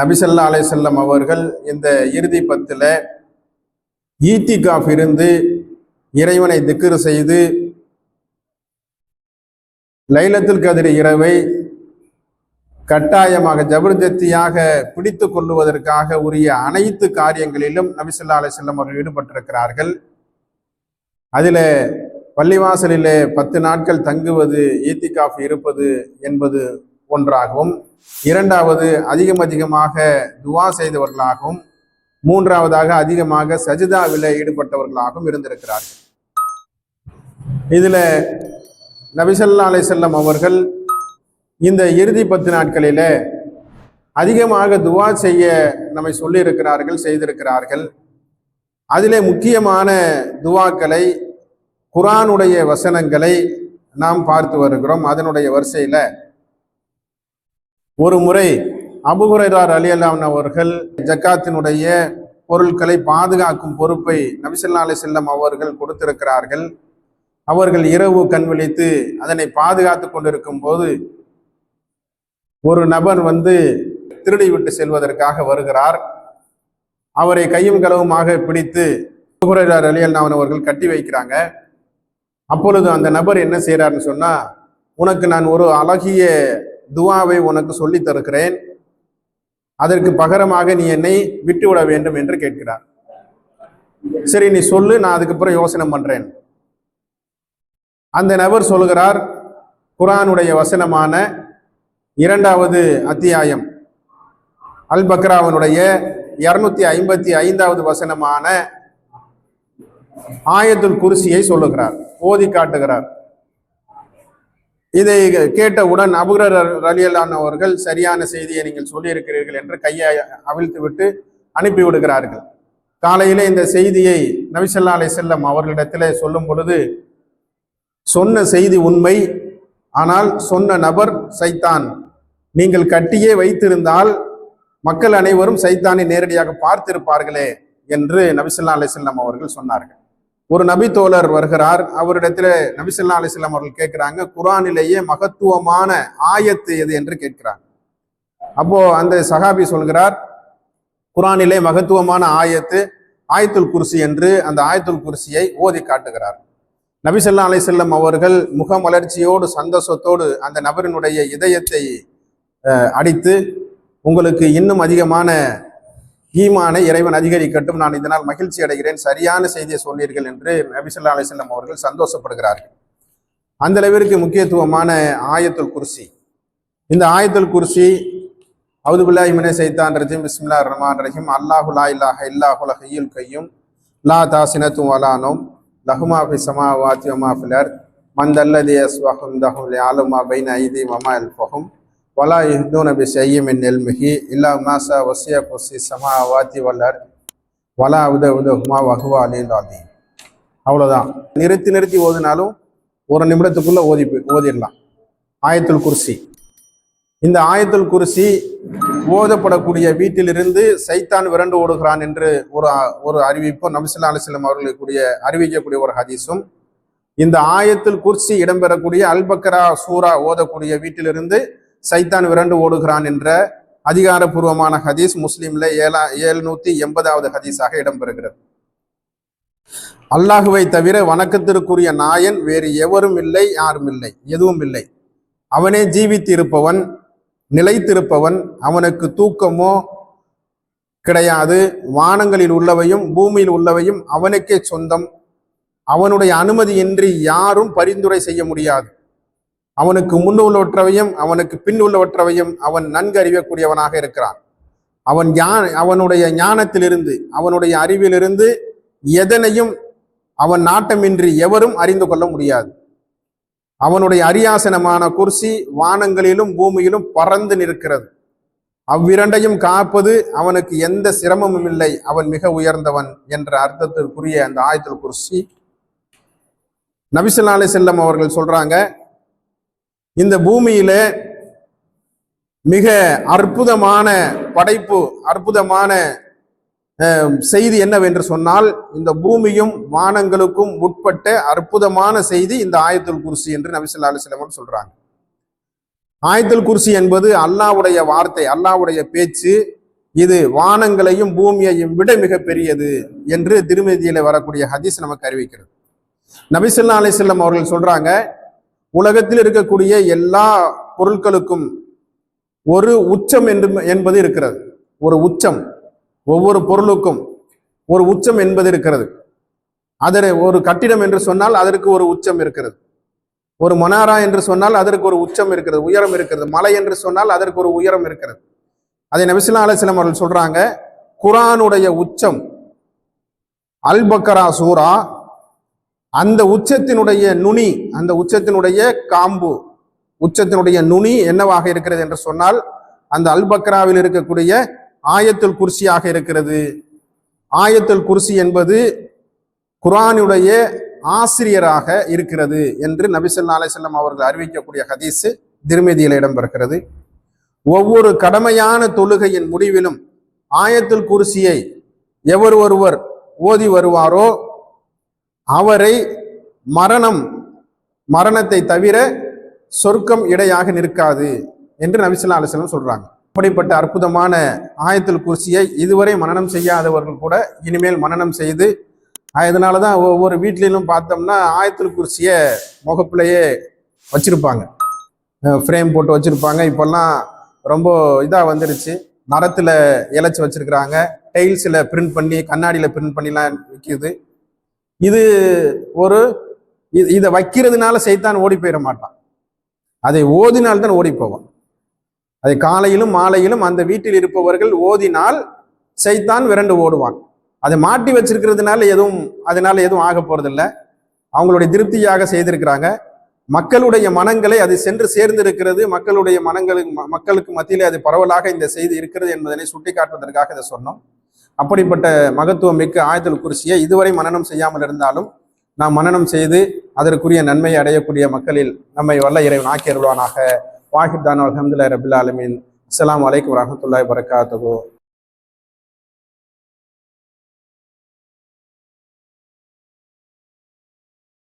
நபிசல்லா அலைசல்லம் அவர்கள் இந்த இறுதி பத்தில் ஈத்திகாஃப் இருந்து இறைவனை திக்கர் செய்து லைலத்தில் கதிர் இரவை கட்டாயமாக ஜபர்தத்தியாக பிடித்து கொள்ளுவதற்காக உரிய அனைத்து காரியங்களிலும் நபிசல்லா அலிசல்லம் அவர்கள் ஈடுபட்டிருக்கிறார்கள். அதில் பள்ளிவாசலிலே பத்து நாட்கள் தங்குவது ஈத்திகாஃப் இருப்பது என்பது ஒன்றாகவும் இரண்டாவது அதிகம் அதிகமாக துவா செய்தவர்களாகவும் மூன்றாவதாக அதிகமாக சஜிதாவில் ஈடுபட்டவர்களாகவும் இருந்திருக்கிறார்கள். இதில் நபிசல்லா அலிசல்லம் அவர்கள் இந்த இறுதி பத்து நாட்களில் அதிகமாக துவா செய்ய நம்மை சொல்லியிருக்கிறார்கள் செய்திருக்கிறார்கள். அதிலே முக்கியமான துவாக்களை குரானுடைய வசனங்களை நாம் பார்த்து வருகிறோம். அதனுடைய வரிசையில் ஒரு முறை அபுகுரைரார் அலி அல்லான் அவர்கள் ஜக்காத்தினுடைய பொருட்களை பாதுகாக்கும் பொறுப்பை நபிசல்லா அலி செல்லம் அவர்கள் கொடுத்திருக்கிறார்கள். அவர்கள் இரவு கண் விழித்து அதனை பாதுகாத்து கொண்டிருக்கும் போது ஒரு நபர் வந்து திருடி விட்டு செல்வதற்காக வருகிறார். அவரை கையும் களவுமாக பிடித்து அபுகுரைரார் அலி அல்லான் அவர்கள் கட்டி வைக்கிறாங்க. அப்பொழுது அந்த நபர் என்ன செய்கிறாருன்னு சொன்னால் உனக்கு நான் ஒரு அழகிய துவாவை உனக்கு சொல்லித் தருகிறேன். அதற்கு பகரமாக நீ என்னை விட்டுவிட வேண்டும் என்று கேட்கிறார். சரி நீ சொல்லு நான் அதுக்கப்புறம் யோசனை பண்றேன். அந்த நபர் சொல்கிறார் குரானுடைய வசனமான இரண்டாவது அத்தியாயம் அல் பக்ராவனுடைய இருநூத்தி ஐம்பத்தி ஐந்தாவது வசனமான ஆயத்துல் குருசியை சொல்லுகிறார் ஓதி காட்டுகிறார். இதை கேட்டவுடன் அபுரர் ரலியலானவர்கள் சரியான செய்தியை நீங்கள் சொல்லியிருக்கிறீர்கள் என்று கையை அவிழ்த்து விட்டு அனுப்பி விடுகிறார்கள். காலையிலே இந்த செய்தியை நபிசல்லா அலை செல்லம் அவர்களிடத்தில் சொல்லும் பொழுது சொன்ன செய்தி உண்மை ஆனால் சொன்ன நபர் சைத்தான். நீங்கள் கட்டியே வைத்திருந்தால் மக்கள் அனைவரும் சைத்தானை நேரடியாக பார்த்திருப்பார்களே என்று நபிசல்லா அலை செல்லம் அவர்கள் சொன்னார்கள். ஒரு நபி தோழர் வருகிறார். அவரிடத்துல நபிசல்லா அலிஸ்லாம் அவர்கள் கேட்கிறாங்க குரானிலேயே மகத்துவமான ஆயத்து எது என்று கேட்கிறாங்க அப்போ அந்த சஹாபி சொல்கிறார் குரானிலே மகத்துவமான ஆயத்து ஆயத்துல் குர்சி என்று அந்த ஆயத்துல் குர்சியை ஓதி காட்டுகிறார். நபிசல்லா அலிசல்லம் அவர்கள் முகமலர்ச்சியோடு சந்தோஷத்தோடு அந்த நபரினுடைய இதயத்தை அடித்து உங்களுக்கு இன்னும் அதிகமான ஈமானை இறைவன் அதிகரிக்கட்டும். நான் இதனால் மகிழ்ச்சி அடைகிறேன். சரியான செய்தியை சொன்னீர்கள் என்று நபிசல்லா அலிசல்லம் அவர்கள் சந்தோஷப்படுகிறார்கள். அந்த அளவிற்கு முக்கியத்துவமான ஆயத்துல் குர்சி. இந்த ஆயத்துல் குர்சி அவுதுபுல்லாஹி மினே சைத்தான் ரஜிம். பிஸ்மில்லா ரஹ்மான் ரஹீம். அல்லாஹு லா இல்லாஹ இல்லாஹுல ஹையுல் கையும். லா தாசினத்தும் வலானோம் லஹுமா ஃபி சமாவாத்தி வமா ஃபிலர் மந்தல்லதி அஸ்வஹும் தஹும் ஆலுமா பைன் ஐதி மமா அல்ஃபஹும். வலா இந்து நபி செய்யும் மின் இல்மிஹி இல்லா மாசா வசிய சமா வாத்தி வல்லர் வலா உத உதஹுமா வஹுவா அலில் அலீம் அவ்வளோதான் நிறுத்தி நிறுத்தி ஓதினாலும் ஒரு நிமிடத்துக்குள்ளே ஓதி ஓதிடலாம். ஆயத்துல் குர்சி. இந்த ஆயத்துல் குர்சி ஓதப்படக்கூடிய வீட்டிலிருந்து சைத்தான் விரண்டு ஓடுகிறான் என்று ஒரு ஒரு அறிவிப்பும் நபிசுல்லா அலிஸ்லம் அவர்களுக்குரிய அறிவிக்கக்கூடிய ஒரு ஹதீஸும் இந்த ஆயத்தில் குர்சி இடம்பெறக்கூடிய அல்பக்கரா சூரா ஓதக்கூடிய வீட்டிலிருந்து சைத்தான் விரண்டு ஓடுகிறான் என்ற அதிகாரபூர்வமான ஹதீஸ் முஸ்லீம்ல ஏழா எழுநூத்தி எண்பதாவது ஹதீஸாக இடம்பெறுகிறது. அல்லாஹுவை தவிர வணக்கத்திற்குரிய நாயன் வேறு எவரும் இல்லை யாரும் இல்லை எதுவும் இல்லை. அவனே ஜீவித்திருப்பவன் நிலைத்திருப்பவன் அவனுக்கு தூக்கமோ கிடையாது. வானங்களில் உள்ளவையும் பூமியில் உள்ளவையும் அவனுக்கே சொந்தம். அவனுடைய அனுமதியின்றி யாரும் பரிந்துரை செய்ய முடியாது. அவனுக்கு முன் உள்ளவற்றவையும் அவனுக்கு பின் உள்ளவற்றவையும் அவன் நன்கு அறியக்கூடியவனாக இருக்கிறான். அவன் ஞான அவனுடைய ஞானத்திலிருந்து அவனுடைய அறிவிலிருந்து எதனையும் அவன் நாட்டமின்றி எவரும் அறிந்து கொள்ள முடியாது. அவனுடைய அரியாசனமான குர்சி வானங்களிலும் பூமியிலும் பறந்து நிற்கிறது. அவ்விரண்டையும் காப்பது அவனுக்கு எந்த சிரமமும் இல்லை. அவன் மிக உயர்ந்தவன் என்ற அர்த்தத்திற்குரிய அந்த ஆயத்தில் குர்சி. நபிசல்லா அலி செல்லம் அவர்கள் சொல்றாங்க இந்த பூமியில மிக அற்புதமான படைப்பு அற்புதமான செய்தி என்னவென்று சொன்னால் இந்த பூமியும் வானங்களுக்கும் உட்பட்ட அற்புதமான செய்தி இந்த ஆயத்துல் குர்சி என்று நபிசல்லா அலிஸ்லாம் சொல்றாங்க. ஆயத்துல் குர்சி என்பது அல்லாவுடைய வார்த்தை அல்லாவுடைய பேச்சு. இது வானங்களையும் பூமியையும் விட மிக பெரியது என்று திருமதியில வரக்கூடிய ஹதீஸ் நமக்கு அறிவிக்கிறது. நபிசல்லா அலிசல்லம் அவர்கள் சொல்றாங்க உலகத்தில் இருக்கக்கூடிய எல்லா பொருட்களுக்கும் ஒரு உச்சம் என்று என்பது இருக்கிறது. ஒரு உச்சம். ஒவ்வொரு பொருளுக்கும் ஒரு உச்சம் என்பது இருக்கிறது. அதர் ஒரு கட்டிடம் என்று சொன்னால் அதற்கு ஒரு உச்சம் இருக்கிறது. ஒரு மொனாரா என்று சொன்னால் அதற்கு ஒரு உச்சம் இருக்கிறது. உயரம் இருக்கிறது. மலை என்று சொன்னால் அதற்கு ஒரு உயரம் இருக்கிறது. அதை நபிசுல்லா அலிஸ்லாம் அவர்கள் சொல்றாங்க குரானுடைய உச்சம் அல் பக்கரா சூரா அந்த உச்சத்தினுடைய நுனி அந்த உச்சத்தினுடைய காம்பு உச்சத்தினுடைய நுனி என்னவாக இருக்கிறது என்று சொன்னால் அந்த அல்பக்ராவில் இருக்கக்கூடிய ஆயத்துல் குர்சியாக இருக்கிறது. ஆயத்துல் குர்சி என்பது குரானுடைய ஆசிரியராக இருக்கிறது என்று நபிசல்லா அலிசல்லாம் அவர்கள் அறிவிக்கக்கூடிய ஹதீஸு திருமதியில் இடம்பெறுகிறது. ஒவ்வொரு கடமையான தொழுகையின் முடிவிலும் ஆயத்துல் குர்சியை எவர் ஒருவர் ஓதி வருவாரோ அவரை மரணம் மரணத்தை தவிர சொர்க்கம் இடையாக நிற்காது என்று நபிசுல்லா அலிஸ்லாம் சொல்றாங்க. அப்படிப்பட்ட அற்புதமான ஆயத்தில் குர்சியை இதுவரை மனனம் செய்யாதவர்கள் கூட இனிமேல் மனனம் செய்து அதனால தான் ஒவ்வொரு வீட்லேயும் பார்த்தோம்னா ஆயத்தில் குர்சியை முகப்பிலேயே வச்சிருப்பாங்க. ஃப்ரேம் போட்டு வச்சிருப்பாங்க. இப்போல்லாம் ரொம்ப இதாக வந்துருச்சு. மரத்தில் இலைச்சி வச்சிருக்கிறாங்க. டைல்ஸில் பிரிண்ட் பண்ணி கண்ணாடியில் பிரிண்ட் பண்ணிலாம் விற்கிது இது ஒரு இதை வைக்கிறதுனால சைத்தான் ஓடி போயிட மாட்டான். அதை ஓதினால்தான் ஓடி போவான். அதை காலையிலும் மாலையிலும் அந்த வீட்டில் இருப்பவர்கள் ஓதினால் சைத்தான் விரண்டு ஓடுவான். அதை மாட்டி வச்சிருக்கிறதுனால எதுவும் அதனால எதுவும் ஆக போறதில்ல. அவங்களுடைய திருப்தியாக செய்திருக்கிறாங்க. மக்களுடைய மனங்களை அது சென்று சேர்ந்திருக்கிறது. மக்களுடைய மனங்களுக்கு மக்களுக்கு மத்தியிலே அது பரவலாக இந்த செய்தி இருக்கிறது என்பதனை சுட்டிக்காட்டுவதற்காக இதை சொன்னோம். அப்படிப்பட்ட மகத்துவம் மிக்க ஆயத்துல் குறிசியை இதுவரை மனநம் செய்யாமல் இருந்தாலும் நாம் மனநம் செய்து அதற்குரிய நன்மையை அடையக்கூடிய மக்களில் நம்மை வல்ல இறைவன் ஆக்கி அருள்வானாக வாஹித் தான் அலமதுல்லா ரபுல்லா அலமின் அஸ்லாம் வலைக்கம் வரமத்துல்லாய் வரகாத்தகோ